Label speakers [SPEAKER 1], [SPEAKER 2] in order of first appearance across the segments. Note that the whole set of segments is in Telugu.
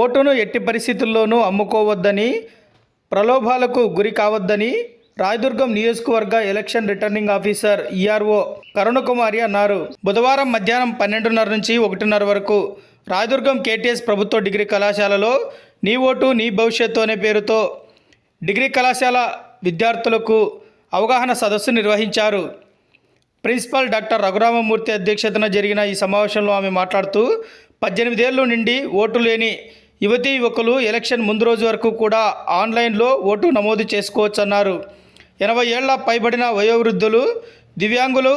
[SPEAKER 1] ఓటును ఎట్టి పరిస్థితుల్లోనూ అమ్ముకోవద్దని ప్రలోభాలకు గురి కావద్దని రాయదుర్గం నియోజకవర్గ election returning officer ERO Karunakumari అన్నారు. బుధవారం మధ్యాహ్నం పన్నెండున్నర నుంచి ఒకటిన్నర వరకు రాయదుర్గం కేటీఎస్ ప్రభుత్వ డిగ్రీ కళాశాలలో నీ ఓటు నీ భవిష్యత్తు అనే పేరుతో డిగ్రీ కళాశాల విద్యార్థులకు అవగాహన సదస్సు నిర్వహించారు. ప్రిన్సిపల్ డాక్టర్ రఘురామమూర్తి అధ్యక్షతన జరిగిన ఈ సమావేశంలో ఆమె మాట్లాడుతూ పద్దెనిమిదేళ్ళు నుండి ఓటు లేని యువతీ యువకులు ఎలక్షన్ ముందు రోజు వరకు కూడా ఆన్లైన్లో ఓటు నమోదు చేసుకోవచ్చన్నారు. ఎనభై ఏళ్ళ పైబడిన వయోవృద్ధులు దివ్యాంగులు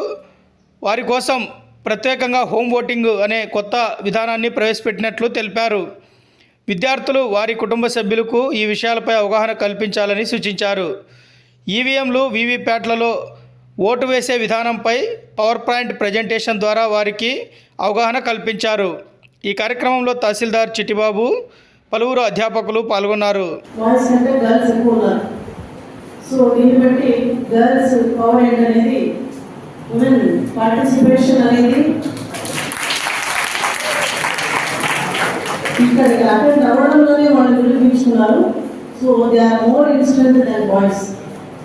[SPEAKER 1] వారి కోసం ప్రత్యేకంగా హోమ్ ఓటింగ్ అనే కొత్త విధానాన్ని ప్రవేశపెట్టినట్లు తెలిపారు. విద్యార్థులు వారి కుటుంబ సభ్యులకు ఈ విషయాలపై అవగాహన కల్పించాలని సూచించారు. ఈవీఎంలు వీవీప్యాట్లలో ఓటు వేసే విధానంపై పవర్ పాయింట్ ప్రజెంటేషన్ ద్వారా వారికి అవగాహన కల్పించారు. ఈ కార్యక్రమంలో తహసీల్దార్ చిట్టిబాబు పలువురు అధ్యాపకులు పాల్గొన్నారు.
[SPEAKER 2] సో దీన్ని బట్టి గర్ల్స్ పవర్ ఏంటి అనేది ఉమెన్ పార్టిసిపేషన్ అనేది ఇక్కడికి అటెండ్ అవ్వడంలోనే వాళ్ళు నిరూపించుకున్నారు. So they are more instant than boys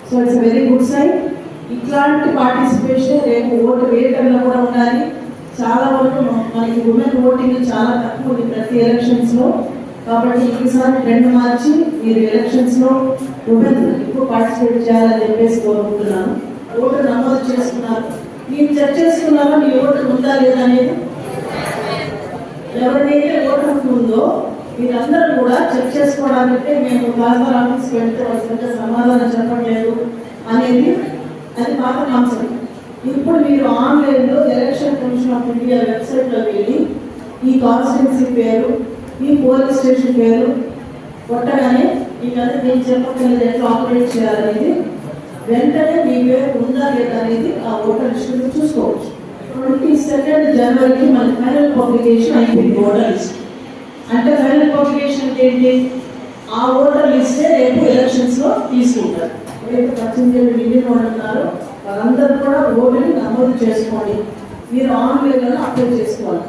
[SPEAKER 2] so it's very good sign ఇట్లాంటి పార్టిసిపేషన్ రేపు ఓటు వేయటంలో కూడా ఉండాలి. చాలా వరకు మనకి ఉమెన్ ఓటింగ్ చాలా తక్కువ ఉంది ప్రతి ఎలక్షన్స్లో. కాబట్టి ఈసారి ట్రెండ్ మార్చి మీరు ఎలక్షన్స్లో ఉమెన్ ఎక్కువ పార్టిసిపేట్ చేయాలని చెప్పేసి కోరుకుంటున్నాను. ఓటు నమోదు చేసుకున్నారు. మీరు చెక్ చేసుకున్నారా? మీ ఓటు ఉందా లేదా అనేది? ఎవరినైతే ఓటు ఉందో మీరందరూ కూడా చెక్ చేసుకోవడానికి మేము తహసీల్దార్ ఆఫీస్కి వెళ్తే వాళ్ళ సమాధానం చెప్పట్లేదు అనేది అది పాత కాన్సెప్ట్ ఇప్పుడు మీరు ఆన్లైన్లో ఎలక్షన్ కమిషన్ ఆఫ్ ఇండియా వెబ్సైట్లో వెళ్ళి ఈ కాన్స్టిట్యున్సీ పేరు ఈ పోలీస్ స్టేషన్ పేరు కొట్టగానే ఈ కథ నేను చెప్పకుండా ఎట్లా ఆపరేట్ చేయాలనేది వెంటనే మీ పేరు ఉందా లేదా అనేది ఆ ఓటర్ లిస్ట్ చూసుకోవచ్చు. ట్వంటీ సెకండ్ జనవరికి మన ఫైనల్ పబ్లికేషన్ అయిపోయింది ఓటర్ లిస్ట్. అంటే ఫైనల్ పబ్లికేషన్ ఏంటి? ఆ ఓటర్ లిస్టే రేపు ఎలక్షన్స్లో తీసుకుంటారు. రేపు పద్దెనిమిది మిలియన్ ఉన్నారు. వారందరూ కూడా ఓటుని నమోదు చేసుకోండి. మీరు ఆన్లైన్లో అప్లై చేసుకోవాలి.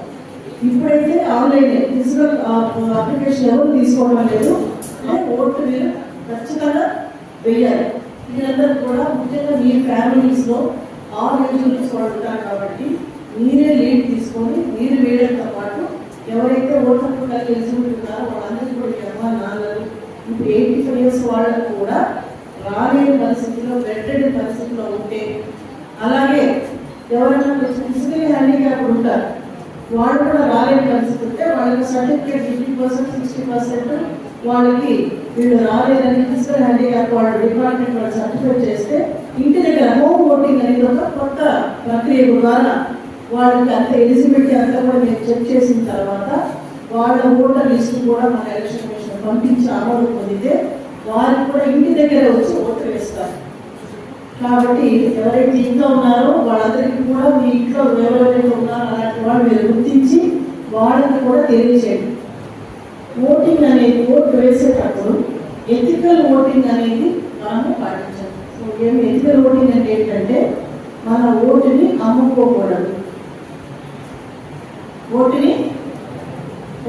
[SPEAKER 2] ఇప్పుడైతే ఆన్లైన్ ఫిజికల్ అప్లికేషన్ ఎవరు తీసుకోవడం లేదు. ఓటు మీరు ఖచ్చితంగా వెయ్యాలి. మీరందరూ కూడా ముఖ్యంగా మీ ఫ్యామిలీస్లో ఆరు ఎలిజిబిలిటీస్ వాళ్ళు ఉంటారు కాబట్టి మీరే లీడ్ తీసుకొని మీరు వేయడంతో పాటు ఎవరైతే ఓటర్ కలిగి ఎలిజిబిలిటీ ఉన్నారో వాళ్ళందరికీ కూడా మీ అమ్మ నాన్నలు ఇప్పుడు ఎయిటీ ఫైవ్ ఇయర్స్ వాళ్ళకు కూడా రాలేని పరిస్థితిలో బెడ్డెడ్ పరిస్థితిలో ఉంటే అలాగే ఎవరైనా ఫిజికలీ హ్యాండిక్యాప్ ఉంటారు. వాళ్ళు కూడా రాలేని పరిస్థితి ఉంటే వాళ్ళకి certificate fifty percent sixty percent వాళ్ళకి వీళ్ళు రాలేదని ఫిజికల్ హ్యాండిక్యాప్ వాళ్ళు డిపార్ట్మెంట్ వాళ్ళు సర్టిఫికేట్ చేస్తే ఇంటి దగ్గర హోమ్ ఓటింగ్ అనేది ఒక కొత్త ప్రక్రియ ద్వారా వాళ్ళకి అంత ఎలిజిబిలిటీ అంతా కూడా మేము చెక్ చేసిన తర్వాత వాళ్ళ ఓటర్ లిస్ట్ కూడా మన ఎలక్షన్ కమిషన్ పంపించి ఆమోదం పొందితే వారికి కూడా ఇంటి దగ్గర వచ్చి ఓటు వేస్తారు. కాబట్టి ఎవరైతే ఇంట్లో ఉన్నారో వాళ్ళందరికీ కూడా మీ ఇంట్లో ఎవరెవరైతే ఉన్నారో అలాంటి వాళ్ళు మీరు గుర్తించి వాళ్ళకి కూడా తెలియజేయండి. ఓటింగ్ అనేది ఓటు వేసేటప్పుడు ఎథికల్ ఓటింగ్ అనేది మనము పాటించాలి. సో ఎథికల్ ఓటింగ్ అంటే ఏంటంటే మన ఓటుని అమ్ముకోకూడదు. ఓటుని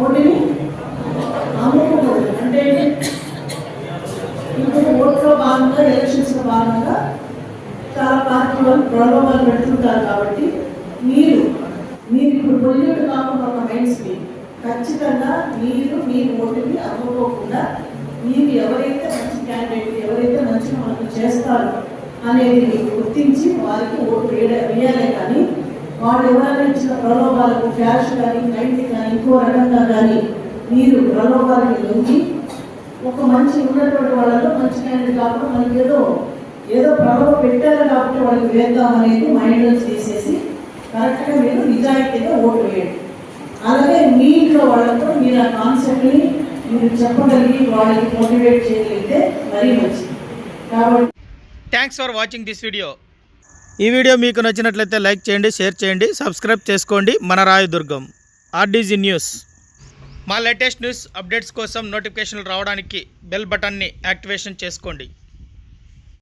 [SPEAKER 2] ఓటుని భాగంగా చాలా కార్యక్రమాలు ప్రలోభాలు పెడుతుంటారు కాబట్టి మీరు మీరు ఇప్పుడు పొలిటికల్ కాకుండా ఒక మైండ్స్ ఖచ్చితంగా మీరు మీ ఓటుని అమ్ముకోకుండా మీరు ఎవరైతే మంచి క్యాండిడేట్ ఎవరైతే మంచిగా మనకు చేస్తారు అనేది గుర్తించి వారికి ఓటు వేయ వేయాలి కానీ వాళ్ళు ఎవరైనా ఇచ్చిన ప్రలోభాలకు క్యాష్ కానీ నైట్ కానీ ఇంకో రకంగా కానీ మీరు ప్రలోభాలకి లొంగి ఒక మంచి ఉన్నటువంటి వాళ్ళలో మంచి క్యాండిడేట్ కాకుండా మనకి ఏదో ఏదో ప్రభావ పెట్టారు కాబట్టి వాళ్ళకి వేద్దాం అనేది మైండ్లో నుంచి తీసేసి కరెక్ట్గా మీరు నిజాయితీగా ఓటు వేయండి. అలాగే మీ ఇంట్లో వాళ్ళతో మీరు ఆ కాన్సెప్ట్ని మీరు చెప్పగలిగి వాళ్ళకి మోటివేట్ చేయగలిగితే మరీ మంచిది. కాబట్టి
[SPEAKER 1] thanks for watching this video ఈ వీడియో మీకు నచ్చినట్లయితే లైక్ చేయండి షేర్ చేయండి సబ్స్క్రైబ్ చేసుకోండి. మన రాయదుర్గం ఆర్డీజీ న్యూస్ మా లేటెస్ట్ న్యూస్ అప్డేట్స్ కోసం నోటిఫికేషన్లు రావడానికి బెల్ బటన్ని యాక్టివేషన్ చేసుకోండి.